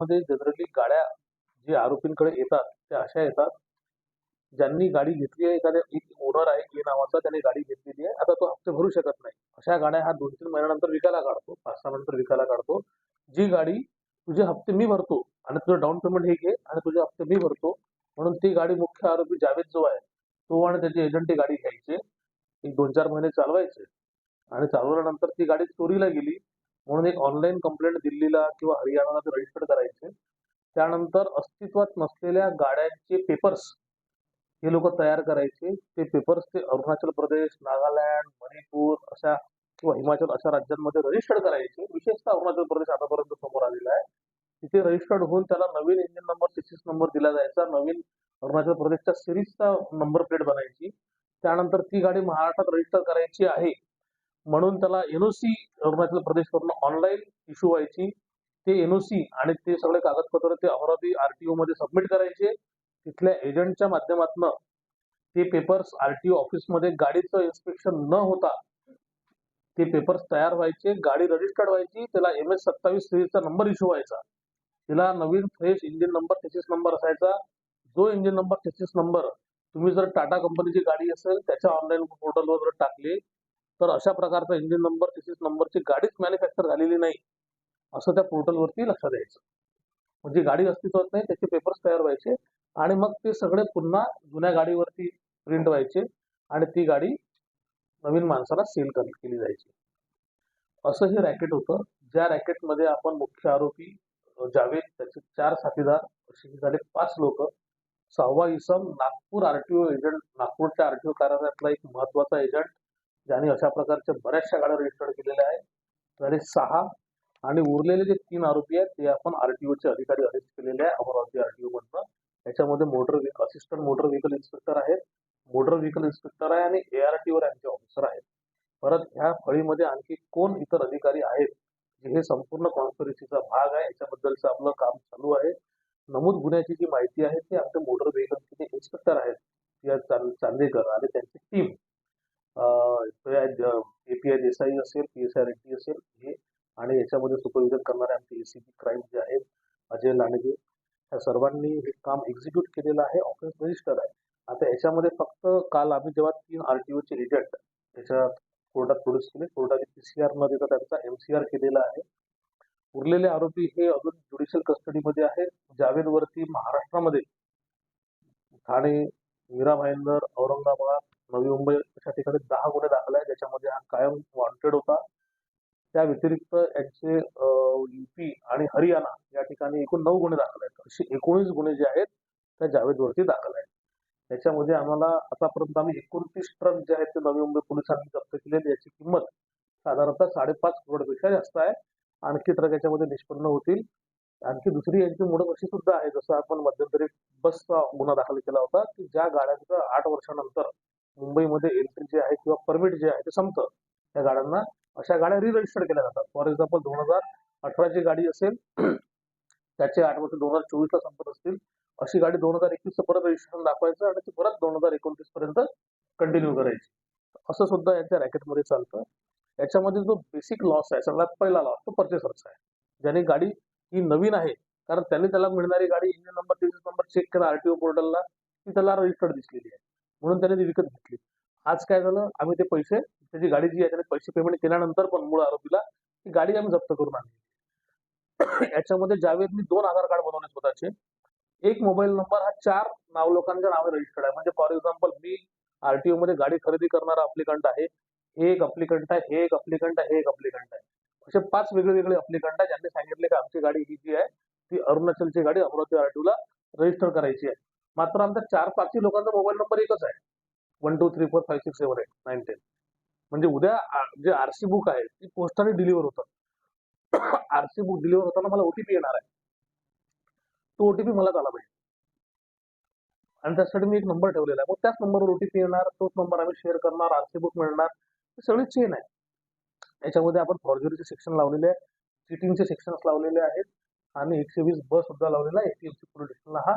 मध्ये जनरली गाड्या जे आरोपींकडे येतात त्या अशा येतात ज्यांनी गाडी घेतली आहे एखाद्या एक ओनर आहे ए नावाचा त्याने गाडी घेतलेली आहे आता तो हप्ते भरू शकत नाही. अशा गाड्या हा दोन तीन महिन्यानंतर विकायला काढतो पाच सहा नंतर विकायला काढतो. जी गाडी तुझे हप्ते मी भरतो आणि तुझं डाऊन पेमेंट हे घे आणि तुझे हप्ते मी भरतो म्हणून ती गाडी मुख्य आरोपी जावेद जो आहे तो आणि त्याचे एजंट ती गाडी घ्यायचे. एक दोन चार महिने चालवायचे. आणि चालवल्यानंतर ती गाडी चोरीला गेली म्हणून एक ऑनलाईन कंप्लेंट दिल्लीला किंवा हरियाणाला ते रजिस्टर करायचे त्यानंतर अस्तित्वात नसलेल्या गाड्यांचे पेपर्स हे लोक तयार करायचे. ते पेपर्स ते अरुणाचल प्रदेश नागालँड मणिपूर अशा किंवा हिमाचल अशा राज्यांमध्ये रजिस्टर्ड करायचे. विशेषतः अरुणाचल प्रदेश आतापर्यंत समोर आलेला आहे. तिथे रजिस्टर्ड होऊन त्याला नवीन इंजिन नंबर सिक्सिस नंबर दिला जायचा. नवीन अरुणाचल प्रदेशच्या सिरीजचा नंबर प्लेट बनायची. त्यानंतर ती गाडी महाराष्ट्रात रजिस्टर करायची आहे. म्हणून त्याला एनओसी अरुणाचल प्रदेशवरून ऑनलाईन इश्यू व्हायची. ते एनओसी आणि ते सगळे कागदपत्र ते अमरावती आरटीओ मध्ये सबमिट करायचे. तिथल्या एजंटच्या माध्यमातून ते पेपर्स आरटीओ ऑफिसमध्ये गाडीचं इन्स्पेक्शन न होता ते पेपर्स तयार व्हायचे. गाडी रजिस्टर्ड व्हायची. त्याला एम एस सत्तावीस सिरीजचा नंबर इश्यू व्हायचा. तिला नवीन फ्रेश इंजिन नंबर तेहतीस नंबर असायचा. जो इंजिन नंबर तेहतीस नंबर तुम्ही जर टाटा कंपनीची गाडी असेल त्याच्या ऑनलाईन पोर्टलवर जर टाकली तर अशा प्रकारचा इंजिन नंबर तेहतीस नंबरची गाडीच मॅन्युफॅक्चर झालेली नाही असं त्या पोर्टलवरती लक्षात द्यायचं म्हणजे गाडी अस्तित्वात नाही त्याचे पेपर्स तयार व्हायचे आणि मग ते सगळे पुन्हा जुन्या गाडीवरती प्रिंट व्हायचे आणि ती गाडी नवीन माणसाला सेल केली जायची. असं हे रॅकेट होतं. ज्या रॅकेटमध्ये आपण मुख्य आरोपी जावेद त्याचे चार साथीदार असे झाले पाच लोक. सहावा इसम नागपूर आरटीओ एजंट नागपूरच्या आरटीओ कार्यालयातला एक महत्त्वाचा एजंट ज्याने अशा प्रकारच्या बऱ्याचशा गाड्या रजिस्टर्ड केलेल्या आहेत. झाले सहा आणि उरलेले जे तीन आरोपी आहेत ते आपण आरटीओचे अधिकारी अरेस्ट केलेले आहे अमरावती आरटीओ मधनं. याच्यामध्ये motor assistant motor vehicle inspector आहेत. मोटर व्हेकल इन्स्पेक्टर आहे आणि एआरटीओ यांचे ऑफिसर आहेत. परत ह्या फळीमध्ये आणखी कोण इतर अधिकारी आहेत जे हे संपूर्ण कॉन्स्पिरसीचा भाग आहे याच्याबद्दलचं आपलं काम चालू आहे. नमूद गुन्ह्याची जी माहिती आहे ती आमचे मोटर व्हेकलचे जे इन्स्पेक्टर आहेत या चां- चांदेकर आणि त्यांची team A P I Desai असेल पी एस आय रेड्डी असेल हे आणि याच्यामध्ये सुपरविजन करणारे आमचे बी क्राईम जे आहेत अजय लांडगे या सर्वांनी हे काम एक्झिक्यूट केलेलं आहे ऑफेन्स रजिस्टर आहे. आता याच्यामध्ये फक्त काल आम्ही जेव्हा तीन आर टी ओचे एजंट त्याच्या कोर्टात प्रोड्यूस केले कोर्टाने आर न देता त्यांचा एम सी आर केलेला आहे. उरलेले आरोपी हे अजून ज्युडिशियल कस्टडीमध्ये आहेत. जावेदवरती महाराष्ट्रामध्ये ठाणे मीरा भाईंदर औरंगाबाद नवी मुंबई अशा ठिकाणी दहा गुन्हे दाखल आहे ज्याच्यामध्ये हा कायम वॉन्टेड होता. त्या व्यतिरिक्त यांचे युपी आणि हरियाणा या ठिकाणी एकूण नऊ गुन्हे दाखल आहेत. असे एकोणीस गुन्हे जे आहेत त्या जावेदवरती दाखल आहेत. त्याच्यामध्ये आम्हाला आतापर्यंत आम्ही एकोणतीस ट्रक जे आहेत ते नवी मुंबई पोलिसांनी जप्त केले आहेत. याची किंमत साधारणतः साडेपाच करोडपेक्षा जास्त आहे. आणखी ट्रक याच्यामध्ये निष्पन्न होतील. आणखी दुसरी यांची मोडक अशी सुद्धा आहे जसं आपण मध्यंतरी बसचा गुन्हा दाखल केला होता की ज्या गाड्यांचं आठ वर्षानंतर मुंबईमध्ये एंट्री जे आहे किंवा परमिट जे आहे ते संपतं. त्या गाड्यांना अशा गाड्या रिरजिस्टर्ड केल्या जातात. फॉर एक्झाम्पल दोन हजार अठराची गाडी असेल त्याचे आठ वर्ष दोन हजार चोवीसला संपत असतील अशी गाडी दोन हजार एकवीसचं परत रजिस्ट्रेशन दाखवायचं आणि ती परत दोन हजार एकोणतीस पर्यंत कंटिन्यू करायची. असं सुद्धा यांच्या रॅकेटमध्ये चालतं. याच्यामध्ये जो बेसिक लॉस आहे सगळ्यात पहिला लॉस तो परचेसरचा आहे. ज्याने गाडी ही नवीन आहे कारण त्यांनी त्याला मिळणारी गाडी इंजिन नंबर तेवीस नंबर चेक केला आरटीओ पोर्टलला ती त्याला रजिस्टर्ड दिसलेली आहे. म्हणून त्याने ती विकत घेतली. आज काय झालं? आम्ही ते पैसे त्याची गाडी जी आहे त्याने पैसे पेमेंट केल्यानंतर पण मूळ आरोपीला ती गाडी आम्ही जप्त करून आणली. याच्यामध्ये जावेदनी दोन आधार कार्ड बनवले स्वतःचे एक मोबाईल नंबर हा चार नाव लोकांच्या नावे रजिस्टर्ड आहे. म्हणजे फॉर एक्झाम्पल मी आरटीओ मध्ये गाडी खरेदी करणारा अप्लिकंट आहे हे एक अप्लिकंट आहे हे एक अप्लिकंट आहे हे एक अप्लिकंट आहे. असे पाच वेगळे वेगळे अप्लिकंट आहे ज्यांनी सांगितले की आमची गाडी ही जी आहे ती अरुणाचलची गाडी अमरावती आरटीओला रजिस्टर करायची आहे. मात्र आमच्या चार पाचही लोकांचा मोबाईल नंबर एकच आहे. One two three four five six seven eight nine ten म्हणजे उद्या जे आरसी बुक आहे ती पोस्टाने डिलिव्हर होतं आरसी बुक डिलिव्हर होताना मला ओटीपी येणार आहे. तो ओटीपी मलाच आला पाहिजे. आणि त्यासाठी मी एक नंबर ठेवलेला आहे. मग त्याच नंबरवर ओटीपी येणार तोच नंबर आम्ही शेअर करणार आरसी बुक मिळणार. ही सगळी चेन आहे. याच्यामध्ये आपण फॉर्जरीचे सेक्शन लावलेले आहे चिटिंगचे सेक्शन्स लावलेले आहेत. आणि एकशे वीस बस सुद्धा लावलेला आहे. एपीएमसी पोलीस स्टेशनला हा